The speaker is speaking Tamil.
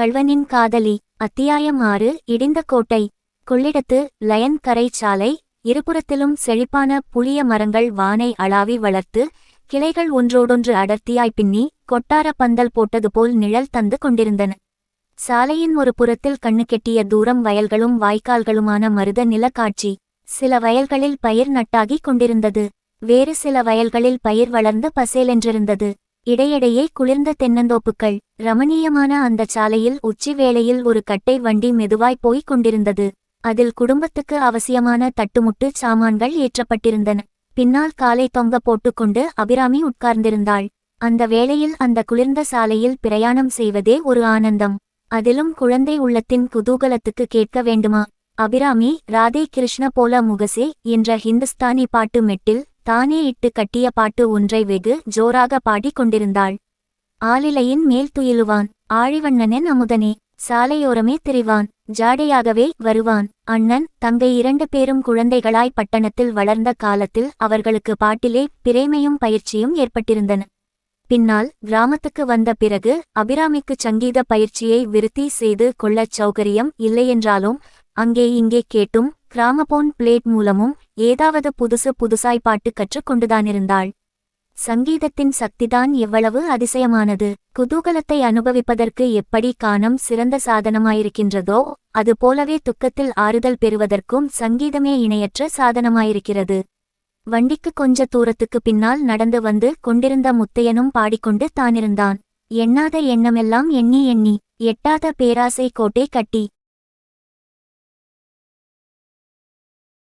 கள்வனின் காதலி அத்தியாயம் ஆறு இடிந்த கோட்டை கொள்ளிடத்து லயன் கரை சாலை இருபுறத்திலும் செழிப்பான புளிய மரங்கள் வானை அளாவி வளர்த்து கிளைகள் ஒன்றோடொன்று அடர்த்தியாய் பின்னி கொட்டார பந்தல் போட்டது போல் நிழல் தந்து கொண்டிருந்தன. சாலையின் ஒரு புறத்தில் கண்ணுக்கெட்டிய தூரம் வயல்களும் வாய்க்கால்களுமான மருத நிலக்காட்சி சில வயல்களில் பயிர் நட்டாகிக் கொண்டிருந்தது. வேறு சில வயல்களில் பயிர் வளர்ந்து பசேலென்றிருந்தது. இடையிடையே குளிர்ந்த தென்னந்தோப்புக்கள் ரமணீயமான அந்தச் சாலையில் உச்சி வேளையில் ஒரு கட்டை வண்டி மெதுவாய் போய்க் கொண்டிருந்தது. அதில் குடும்பத்துக்கு அவசியமான தட்டுமுட்டு சாமான்கள் ஏற்றப்பட்டிருந்தன. பின்னால் காலை தொங்க போட்டுக்கொண்டு அபிராமி உட்கார்ந்திருந்தாள். அந்த வேளையில் அந்த குளிர்ந்த சாலையில் பிரயாணம் செய்வதே ஒரு ஆனந்தம். அதிலும் குழந்தை உள்ளத்தின் குதூகலத்துக்கு கேட்க வேண்டுமா? அபிராமி ராதே கிருஷ்ண போல முகசே என்ற ஹிந்துஸ்தானி பாட்டு மெட்டில் தானே இட்டு கட்டிய பாட்டு ஒன்றை வெகு ஜோராக பாடிக் கொண்டிருந்தாள். ஆலிலையின் மேல் துயிலுவான். ஆழிவண்ணனன் அமுதனே சாலையோரமே திரிவான். ஜாடையாகவே வருவான். அண்ணன் தங்கை இரண்டு பேரும் குழந்தைகளாய் பட்டணத்தில் வளர்ந்த காலத்தில் அவர்களுக்கு பாட்டிலே பிரேமையும் பயிற்சியும் ஏற்பட்டிருந்தன. பின்னால் கிராமத்துக்கு வந்த பிறகு அபிராமிக்குச் சங்கீத பயிற்சியை விருத்தி செய்து கொள்ளச் சௌகரியம் இல்லையென்றாலும் அங்கே இங்கே கேட்டும் கிராமபோன் பிளேட் மூலமும் ஏதாவது புதுசு புதுசாய் பாட்டு கற்றுக் கொண்டுதானிருந்தாள் சங்கீதத்தின் சக்திதான் எவ்வளவு அதிசயமானது. குதூகலத்தை அனுபவிப்பதற்கு எப்படி கானம் சிறந்த சாதனமாயிருக்கின்றதோ அதுபோலவே துக்கத்தில் ஆறுதல் பெறுவதற்கும் சங்கீதமே இணையற்ற சாதனமாயிருக்கிறது. வண்டிக்கு கொஞ்ச தூரத்துக்கு பின்னால் நடந்து வந்து கொண்டிருந்த முத்தையனும் பாடிக்கொண்டு தானிருந்தான். எண்ணாத எண்ணமெல்லாம் எண்ணி எண்ணி எட்டாத பேராசை கோட்டை கட்டி